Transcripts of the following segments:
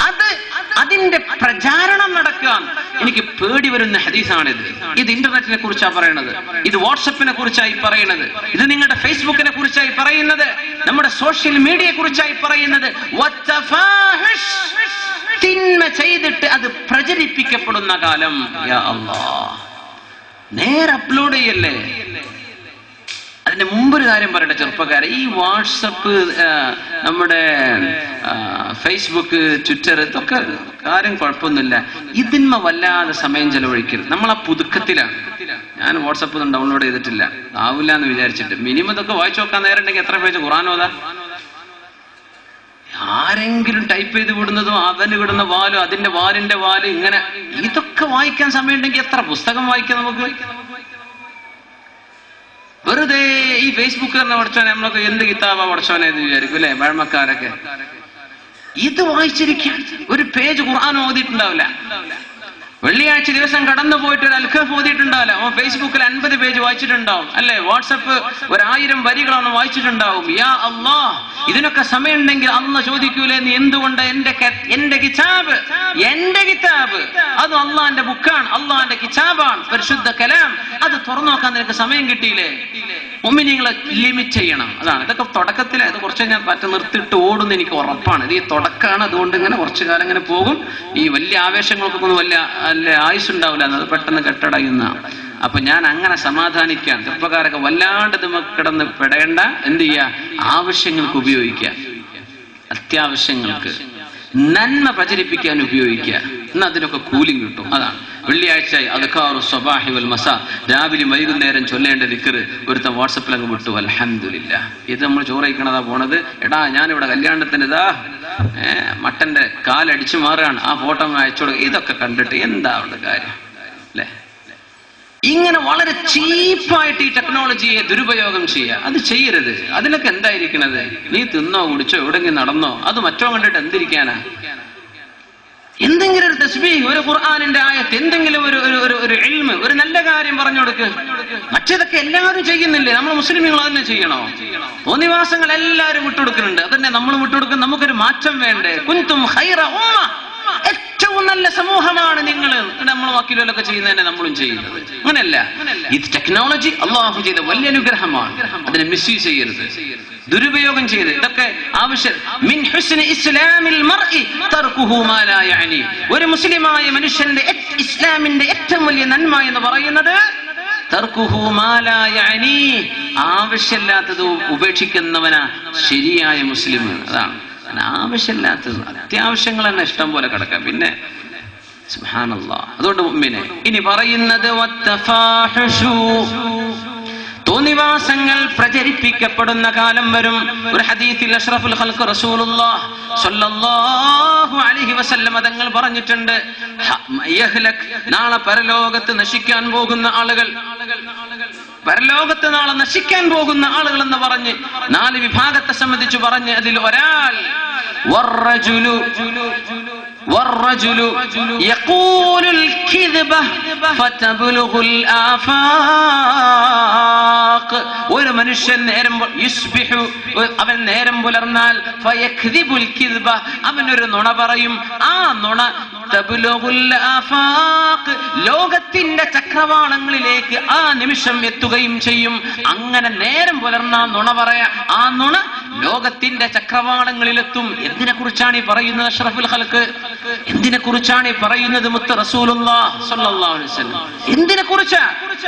അത് അതിന്റെ പ്രചാരണം നടക്കാൻ എനിക്ക് പേടി വരുന്ന ഹദീസാണിത്. ഇത് ഇന്റർനെറ്റിനെ കുറിച്ചാണ് പറയണത്. ഇത് വാട്സപ്പിനെ കുറിച്ചായി പറയണത്. ഇത് നിങ്ങളുടെ ഫേസ്ബുക്കിനെ കുറിച്ചായി പറയുന്നത്. നമ്മുടെ സോഷ്യൽ മീഡിയയെ കുറിച്ചായി പറയുന്നത്. തിന്മ ചെയ്തിട്ട് അത് പ്രചരിപ്പിക്കപ്പെടുന്ന കാലം. നേരെ അപ്ലോഡ് ചെയ്യല്ലേ? അതിന്റെ മുമ്പൊരു കാര്യം പറയട്ടെ ചെറുപ്പക്കാരെ. ഈ വാട്സപ്പ് നമ്മുടെ ഫേസ്ബുക്ക് ട്വിറ്റർ ഇതൊക്കെ കാര്യം കുഴപ്പമൊന്നുമില്ല. ഇതിന്മ വല്ലാതെ സമയം ചെലവഴിക്കരുത്. നമ്മൾ ആ പുതുക്കത്തിലാണ്. ഞാൻ വാട്സപ്പ് ഒന്നും ഡൗൺലോഡ് ചെയ്തിട്ടില്ല. ആവില്ല എന്ന് വിചാരിച്ചിട്ട്. മിനിമം ഇതൊക്കെ വായിച്ചു നോക്കാൻ നേരം ഉണ്ടെങ്കിൽ എത്ര പേജ് ഖുറാനോതാ ആരെങ്കിലും ടൈപ്പ് ചെയ്ത് വിടുന്നതും അവന് വിടുന്ന വാലും അതിന്റെ വാലിന്റെ വാലും ഇങ്ങനെ ഇതൊക്കെ വായിക്കാൻ സമയമുണ്ടെങ്കിൽ എത്ര പുസ്തകം വായിക്കാം നമുക്ക്? വെറുതെ ഈ ഫേസ്ബുക്ക് തന്നെ പഠിച്ചോനെ നമ്മളൊക്കെ എന്ത് കിതാബാ പഠിച്ചോനെ എന്ന് വിചാരിക്കും അല്ലെ? പഴമക്കാരൊക്കെ ഇത് വായിച്ചിരിക്കാൻ ഒരു പേജ് ഖുർആൻ ഓതിയിട്ടുണ്ടാവില്ല. വെള്ളിയാഴ്ച ദിവസം കടന്നു പോയിട്ട് ഒരു അൽഖഫ് ഓതിയിട്ടുണ്ടാവില്ല. അവൻ ഫേസ്ബുക്കിൽ അൻപത് പേജ് വായിച്ചിട്ടുണ്ടാവും. അല്ലെ? വാട്സപ്പ് ഒരായിരം വരികളാണ് വായിച്ചിട്ടുണ്ടാവും. യാ അള്ളാ ഇതിനൊക്കെ സമയമുണ്ടെങ്കിൽ അന്ന് ചോദിക്കൂലേ നീ എന്തുകൊണ്ട് എന്റെ എന്റെ കിതാബ്? എന്റെ കിതാബ്? അത് അള്ളാന്റെ ബുക്കാണ് അള്ളാന്റെ കിതാബാണ്. പരിശുദ്ധ കലാം. അത് തുറന്നു നോക്കാൻ നിനക്ക് സമയം കിട്ടിയില്ലേ? ഉമ്മിനിങ്ങളെ ലിമിറ്റ് ചെയ്യണം. അതാണ്. ഇതൊക്കെ തുടക്കത്തിൽ അത് കുറച്ച് ഞാൻ പറ്റ നിർത്തിയിട്ട് ഓടുന്ന എനിക്ക് ഉറപ്പാണ്. ഇത് ഈ തുടക്കമാണ് അതുകൊണ്ട് ഇങ്ങനെ കുറച്ചു കാലം ഇങ്ങനെ പോകും. ഈ വലിയ ആവേശങ്ങൾക്കൊക്കെ ഒന്നും വലിയ അല്ല ആയുസ് ഉണ്ടാവില്ല അത് പെട്ടെന്ന് കെട്ടടയുന്ന. അപ്പൊ ഞാൻ അങ്ങനെ സമാധാനിക്കാൻ ചെറുപ്പക്കാരൊക്കെ വല്ലാണ്ട് കിടന്ന് പെടേണ്ട എന്ത് ചെയ്യുക ആവശ്യങ്ങൾക്ക് ഉപയോഗിക്കുക. അത്യാവശ്യങ്ങൾക്ക്. നന്മ പ്രചരിപ്പിക്കാൻ ഉപയോഗിക്കുക. എന്നാൽ അതിനൊക്കെ കൂലിംഗ് കിട്ടും. അതാണ് വെള്ളിയാഴ്ച അദ്കാറു സ്വബാഹി വൽ മസ. രാവിലെ വൈകുന്നേരം ചൊല്ലേണ്ട ദിക്കറ് ഒരുത്തൻ വാട്സപ്പിൽ അങ്ങ് വിട്ടു. അലഹമില്ല ഇത് നമ്മൾ ചോറയിക്കണതാ പോണത്. എടാ ഞാനിവിടെ ഏ, മട്ടന്റെ കാലടിച്ചു മാറുകയാണ് ആ ഫോട്ടോ അയച്ചു കൊടുക്കുക ഇതൊക്കെ കണ്ടിട്ട് എന്താ അവിടെ കാര്യം? അല്ലേ? ഇങ്ങനെ വളരെ ചീപ്പായിട്ട് ഈ ടെക്നോളജിയെ ദുരുപയോഗം ചെയ്യുക. അത് ചെയ്യരുത്. അതിനൊക്കെ എന്തായിരിക്കണത്? നീ തിന്നോ കുടിച്ചോ എവിടെങ്കിലും നടന്നോ അത് മറ്റോ കണ്ടിട്ട് എന്തിരിക്കാനാ? എന്തെങ്കിലും ഒരു തസ്ബീ ഒരു ഖുർആാനിന്റെ ആയത്ത് എന്തെങ്കിലും ഒരു ഒരു ഒരു ഇൽമ് ഒരു നല്ല കാര്യം പറഞ്ഞു കൊടുക്ക്. മറ്റേതൊക്കെ എല്ലാവരും ചെയ്യുന്നില്ലേ? നമ്മൾ മുസ്ലിമുകൾ അതന്നെ ചെയ്യണോ? തോന്നിവാസങ്ങൾ എല്ലാവരും വിട്ടുകൊടുക്കുന്നുണ്ട്. അതന്നെ നമ്മൾ വിട്ടുകൊടുക്കുന്ന നമുക്കൊരു മാറ്റം വേണ്ടേ? കുന്തും ഖൈറ ഉമ്മ. ഏറ്റവും നല്ല സമൂഹമാണ് നിങ്ങൾ നമ്മൾ വാക്കിലൊക്കെ ചെയ്യുന്നതന്നെ നമ്മളും ചെയ്യുന്നത് അങ്ങനെയല്ല ഇത് ടെക്നോളജി അള്ളാഹു ചെയ്ത വലിയ അനുഗ്രഹമാണ്. അതിനെ മിസ്യൂസ് ചെയ്യരുത്. ദുരുപയോഗം ചെയ്ത് ഇതൊക്കെ ആവശ്യം ഒരു മുസ്ലിമായ മനുഷ്യന്റെ ഇസ്ലാമിന്റെ ഏറ്റവും വലിയ നന്മ എന്ന് പറയുന്നത് ആവശ്യമില്ലാത്തത് ഉപേക്ഷിക്കുന്നവനാ ശരിയായ മുസ്ലിം. അതാണ്. അങ്ങനെ ആവശ്യമില്ലാത്തത് അത്യാവശ്യങ്ങൾ തന്നെ ഇഷ്ടം പോലെ കിടക്കാം. പിന്നെ അതുകൊണ്ട് മുമ്പിനെ ഇനി പറയുന്നത്. തോന്നിവാസങ്ങൾ പ്രചരിപ്പിക്കപ്പെടുന്ന കാലം വരും. ഒരു ഹദീത്തിൽ അഷ്റഫുൽ ഖൽഖ് റസൂലുള്ളാഹ് സ്വല്ലല്ലാഹു അലൈഹി വസല്ലം തങ്ങൾ പറഞ്ഞിട്ടുണ്ട് നാളെ പരലോകത്ത് നശിക്കാൻ പോകുന്ന ആളുകൾ പരലോകത്ത് നാളെ നശിക്കാൻ പോകുന്ന ആളുകൾ എന്ന് പറഞ്ഞ് നാല് വിഭാഗത്തെ സംബന്ധിച്ച് പറഞ്ഞ് അതിൽ ഒരാൾ വറജുലു والرجل يقول الكذبة فتبلغ الآفاق ഒരു മനുഷ്യൻ നേരം പു- യുസ്ബിഹു അവൻ നേരം പുലർന്നാൽ ഫയക്ദിബുൽ കിദ്ബ അവൻ ഒരു നുണ പറയും ആ നുണ തബ്ലുഗുൽ ആഫാഖ് ലോകത്തിന്റെ ചക്രവാളങ്ങളിലേക്ക് ആ നിമിഷം എത്തുകയും ചെയ്യും. അങ്ങനെ നേരം പുലർന്ന നുണ പറയാ. ആ നുണ ലോകത്തിന്റെ ചക്രവാളങ്ങളിലെത്തും. എന്തിനെ കുറിച്ചാണ് ഈ പറയുന്നത് അഷ്റഫുൽ ഹൽക്ക് എന്തിനെ കുറിച്ചാണ് ഈ പറയുന്നത് മുത്ത് വസല്ലം? എന്തിനെ കുറിച്ച്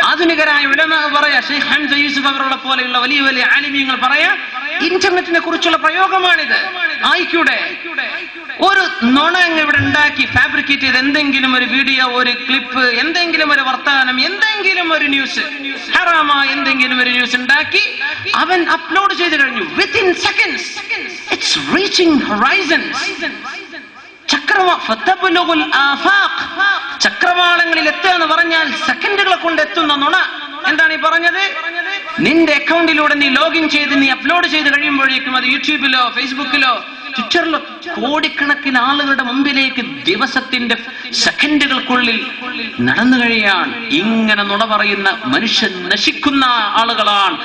ആധുനികരായ ഉടമ പറയാ. ഷെയ്ഖ് ഹംസ യൂസുഫ് അവരുടെ പോലെയുള്ള വലിയ വലിയ ആലിമ്യങ്ങൾ പറയാ ഇന്റർനെറ്റിനെ കുറിച്ചുള്ള പ്രയോഗമാണിത്. ആയിക്കൂടെ? ഒരു നുണ അങ്ങ് ഇവിടെ ഉണ്ടാക്കി ഫാബ്രിക്കേറ്റ് ചെയ്ത് എന്തെങ്കിലും ഒരു വീഡിയോ ഒരു ക്ലിപ്പ് എന്തെങ്കിലും ഒരു വർത്തമാനം എന്തെങ്കിലും ഒരു ന്യൂസ് എന്തെങ്കിലും ഒരു ന്യൂസ് ഉണ്ടാക്കി അവൻ അപ്ലോഡ് ചെയ്ത് കഴിഞ്ഞു. Within seconds it's reaching horizons ചക്രവാളങ്ങളിൽ എത്തുക എന്ന് പറഞ്ഞാൽ സെക്കൻഡുകളെ കൊണ്ട് എത്തുന്ന നുണ. എന്താണ് ഈ പറഞ്ഞത്? നിന്റെ അക്കൗണ്ടിലൂടെ നീ ലോഗിൻ ചെയ്ത് നീ അപ്ലോഡ് ചെയ്ത് കഴിയുമ്പോഴേക്കും അത് യൂട്യൂബിലോ ഫേസ്ബുക്കിലോ ട്വിറ്ററിലോ കോടിക്കണക്കിന് ആളുകളുടെ മുമ്പിലേക്ക് ദിവസത്തിന്റെ സെക്കൻഡുകൾക്കുള്ളിൽ നടന്നു കഴിയാണ് ഇങ്ങനെ നുണ പറയുന്ന മനുഷ്യൻ നശിക്കുന്ന ആളുകളാണ്.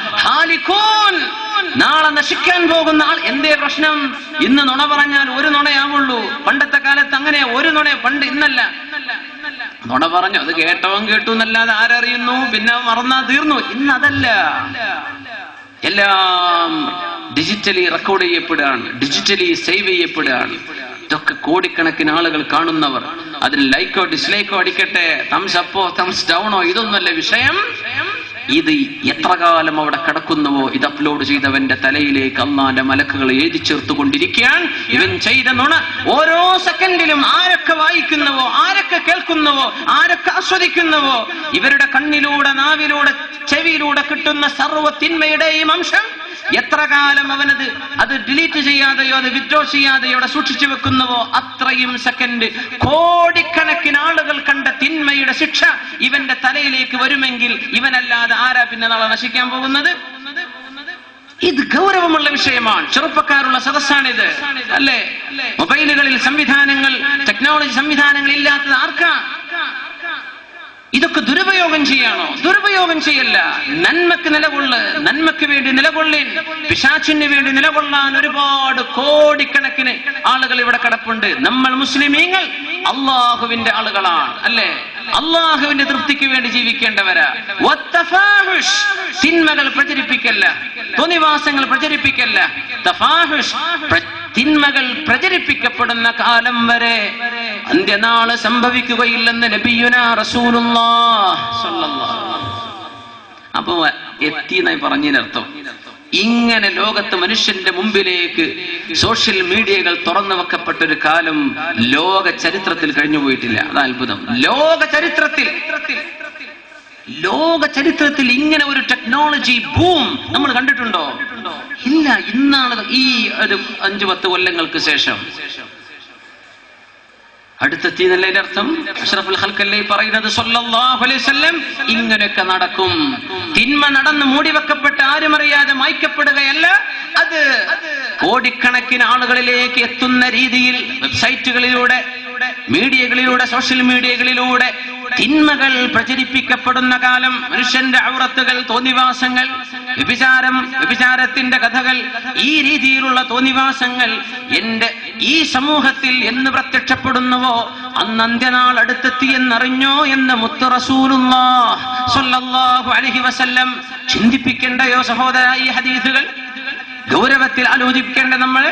നാളെ നശിക്കാൻ പോകുന്ന ആൾ എന്തേ പ്രശ്നം? ഇന്ന് നുണ പറഞ്ഞാൽ ഒരു നുണയാവുള്ളൂ. പണ്ടത്തെ കാലത്ത് അങ്ങനെ ഒരു നുണ പണ്ട് ഇന്നല്ല. നുണ പറഞ്ഞു അത് കേട്ടവൻ കേട്ടു എന്നല്ലാതെ ആരറിയുന്നു? പിന്നെ മറന്നാ തീർന്നു. ഇന്ന് അതല്ല. എല്ലാം ഡിജിറ്റലി റെക്കോർഡ് ചെയ്യപ്പെടുകയാണ്. ഡിജിറ്റലി സേവ് ചെയ്യപ്പെടുകയാണ്. ഇതൊക്കെ കോടിക്കണക്കിന് ആളുകൾ കാണുന്നവർ. അതിന് ലൈക്കോ ഡിസ്ലൈക്കോ അടിക്കട്ടെ. തംസ് അപ്പോ തംസ് ഡൗണോ ഇതൊന്നുമല്ല വിഷയം. ഇത് എത്ര കാലം അവിടെ കിടക്കുന്നുവോ? ഇത് അപ്ലോഡ് ചെയ്തവന്റെ തലയിലേക്ക് അള്ളാന്റെ മലക്കുകൾ എഴുതി ചേർത്ത് കൊണ്ടിരിക്കുകയാണ് ഇവൻ ചെയ്ത നുണ ഓരോ സെക്കൻഡിലും ആരൊക്കെ വായിക്കുന്നുവോ ആരൊക്കെ കേൾക്കുന്നുവോ ആരൊക്കെ ആസ്വദിക്കുന്നുവോ? ഇവരുടെ കണ്ണിലൂടെ നാവിലൂടെ ചെവിയിലൂടെ കിട്ടുന്ന സർവ തിന്മയുടെയും അംശം എത്ര കാലം അവനത് അത് ഡിലീറ്റ് ചെയ്യാതെയോ അത് വിഡ്രോ ചെയ്യാതെയോ അവിടെ സൂക്ഷിച്ചു വെക്കുന്നുവോ? അത്രയും സെക്കൻഡ് കോടിക്കണക്കിന് ആളുകൾ കണ്ട തിന്മയുടെ ശിക്ഷ ഇവന്റെ തലയിലേക്ക് വരുമെങ്കിൽ ഇവനല്ലാതെ ആരാ പിന്നെ നാളെ നശിക്കാൻ പോകുന്നത്? ഇത് ഗൗരവമുള്ള വിഷയമാണ്. ചെറുപ്പക്കാരുള്ള സദസ്സാണിത്. അല്ലേ? മൊബൈലുകളിൽ സംവിധാനങ്ങൾ ടെക്നോളജി സംവിധാനങ്ങൾ ഇല്ലാത്തത് ആർക്കാ? ഇതൊക്കെ ദുരുപയോഗം ചെയ്യാണോ? ദുരുപയോഗം ചെയ്യല്ല. നന്മക്ക് നിലകൊള്ള്. നന്മക്ക് വേണ്ടി നിലകൊള്ളിൻ. പിശാച്ചിന് വേണ്ടി നിലകൊള്ളാൻ ഒരുപാട് കോടിക്കണക്കിന് ആളുകൾ ഇവിടെ കിടപ്പുണ്ട്. നമ്മൾ മുസ്ലിമീങ്ങൾ. അള്ളാഹുവിന്റെ ആളുകളാണ്. അല്ലേ? അള്ളാഹുവിന്റെ തൃപ്തിക്ക് വേണ്ടി ജീവിക്കേണ്ടവരാ. തിന്മകൾ പ്രചരിപ്പിക്കല്ല തോന്നിവാസങ്ങൾ പ്രചരിപ്പിക്കല്ല തഫാഹുഷ്. തിന്മകൾ പ്രചരിപ്പിക്കപ്പെടുന്ന കാലം വരെ അന്ത്യനാൾ സംഭവിക്കുകയില്ലെന്ന് നബിയുന റസൂലുള്ള. അപ്പൊ എത്തി എന്നായി പറഞ്ഞതിനർത്ഥം. ഇങ്ങനെ ലോകത്ത് മനുഷ്യന്റെ മുമ്പിലേക്ക് സോഷ്യൽ മീഡിയകൾ തുറന്നു വെക്കപ്പെട്ട ഒരു കാലം ലോക ചരിത്രത്തിൽ കഴിഞ്ഞു പോയിട്ടില്ല. അത് അത്ഭുതം. ലോക ചരിത്രത്തിൽ. ലോക ചരിത്രത്തിൽ ഇങ്ങനെ ഒരു ടെക്നോളജി ബൂം നമ്മൾ കണ്ടിട്ടുണ്ടോ? ഇല്ല ഇന്നാണ് ഈ ഒരു അഞ്ചു പത്ത് കൊല്ലങ്ങൾക്ക് ശേഷം. അടുത്തെത്തി അർത്ഥം അഷ്റഫുൽ ഹൽക്കല്ലേ പറയുന്നത് ഇങ്ങനെയൊക്കെ നടക്കും. തിന്മ നടന്ന് മൂടിവെക്കപ്പെട്ട് ആരും അറിയാതെ മായ്ക്കപ്പെടുകയല്ല അത് കോടിക്കണക്കിന് ആളുകളിലേക്ക് എത്തുന്ന രീതിയിൽ വെബ്സൈറ്റുകളിലൂടെ മീഡിയകളിലൂടെ സോഷ്യൽ മീഡിയകളിലൂടെ തിന്മകൾ പ്രചരിപ്പിക്കപ്പെടുന്ന കാലം മനുഷ്യന്റെ ഔറത്തുകൾ തോന്നിവാസങ്ങൾ വ്യഭിചാരം വ്യഭിചാരത്തിന്റെ കഥകൾ ഈ രീതിയിലുള്ള തോന്നിവാസങ്ങൾ എന്റെ ഈ സമൂഹത്തിൽ എന്ന് പ്രത്യക്ഷപ്പെടുന്നുവോ? അന്ന് അന്ത്യനാൾ അടുത്തെത്തി എന്നറിഞ്ഞോ എന്ന് മുത്തു അലൈഹി വസല്ലം ചിന്തിപ്പിക്കേണ്ടയോ സഹോദര ഈ ഹദീസുകൾ? ഗൗരവത്തിൽ ആലോചിക്കേണ്ട നമ്മൾ